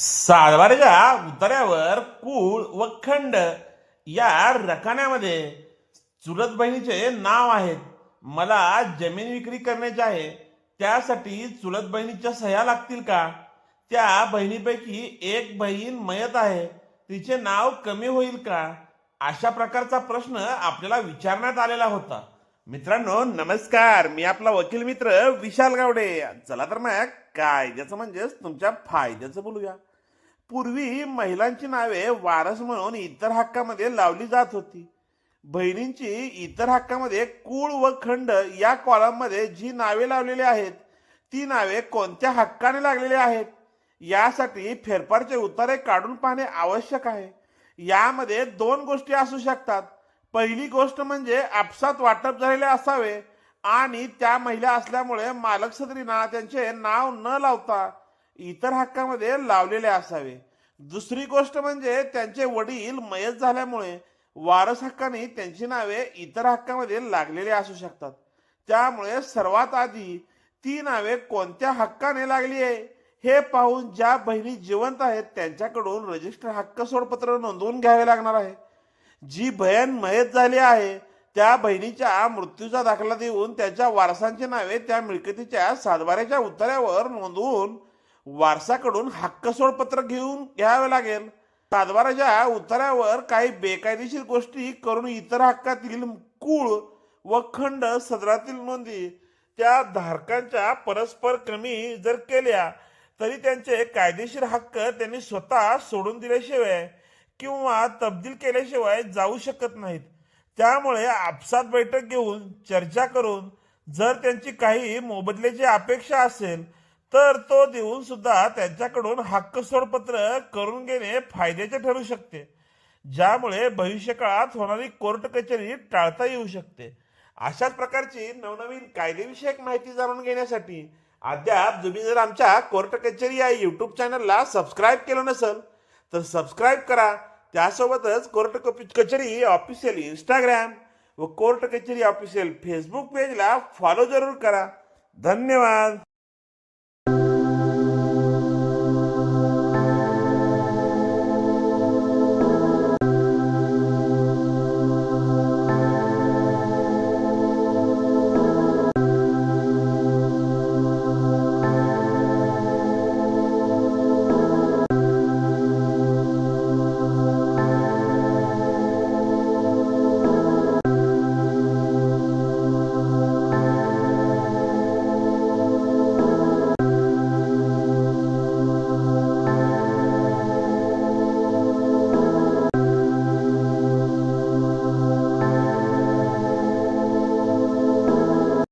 सातबाऱ्याच्या उतार्यावर कुळ व खंड या रकान्यामध्ये चुलत बहिणीचे नाव आहेत मला जमीन विक्री करण्याची आहे. त्यासाठी चुलत बहिणीच्या सह्या लागतील का? त्या बहिणीपैकी एक बहीण मयत आहे. तिचे नाव कमी होईल का? अशा प्रकारचा प्रश्न आपल्याला विचारण्यात आलेला होता. मित्रांनो नमस्कार. मी आपला वकील मित्र विशाल गावडे. चला तर मग कायद्याचं म्हणजेच तुमच्या फायद्याचं बोलूया. पूर्वी महिलांची नावे वारस म्हणून इतर हक्कामध्ये लावली जात होती. बहिणींची इतर हक्कामध्ये कुळ व खंड या कॉलममध्ये जी नावे लावलेली आहेत ती नावे कोणत्या हक्काने लागलेली आहेत यासाठी फेरफारचे उतारे काढून पाहणे आवश्यक आहे. यामध्ये दोन गोष्टी असू शकतात. पहिली गोष्ट म्हणजे आपसात वाटप झालेले असावे आणि त्या महिला असल्यामुळे मालक सदरीना त्यांचे नाव न लावता इतर हक्कामध्ये लावलेले असावे. दुसरी गोष्ट म्हणजे त्यांचे वडील मयत झाल्यामुळे वारस हक्काने त्यांची नावे इतर हक्कामध्ये लागलेली असू शकतात. त्यामुळे सर्वात आधी ती नावे कोणत्या हक्काने लागली आहे हे पाहून ज्या बहिणी जिवंत आहेत त्यांच्याकडून रजिस्टर हक्क सोडपत्र नोंदवून घ्यावे लागणार आहे. जी बहीण मयत झाली आहे त्या बहिणीच्या मृत्यूचा दाखला देऊन त्याच्या वारसांची नावे त्या मिळकतीच्या सातबाऱ्याच्या उतार्यावर नोंदवून वारसाकडून हक्क सोडपत्र घेऊन घ्यावे लागेल. सातबाराच्या उतारावर काही बेकायदेशीर गोष्टी करून इतर हक्कातील कुळ व खंड सदरातील नोंदी त्या धारकांच्या परस्पर कमी जर केल्या तरी त्यांचे कायदेशीर हक्क त्यांनी स्वतः सोडून दिल्याशिवाय किंवा तब्दील केल्याशिवाय जाऊ शकत नाहीत. त्यामुळे आपसात बैठक घेऊन चर्चा करून जर त्यांची काही मोबदल्याची अपेक्षा असेल तर तो देऊन सुद्धा त्यांच्याकडून हक्क सोडपत्र करून घेणे फायद्याचे ठरू शकते. ज्यामुळे भविष्यकाळात होणारी कोर्ट कचेरी टाळता येऊ शकते. अशाच प्रकारची नवनवीन कायदेविषयक माहिती जाणून घेण्यासाठी अद्याप तुम्ही जर आमच्या कोर्ट कचेरी या यूट्यूब चॅनलला सबस्क्राईब केलं नसेल तर सबस्क्राईब करा. त्यासोबतच कोर्ट कप- कचेरी ऑफिशियल इंस्टाग्राम व कोर्ट कचेरी ऑफिशियल फेसबुक पेजला फॉलो जरूर करा. धन्यवाद!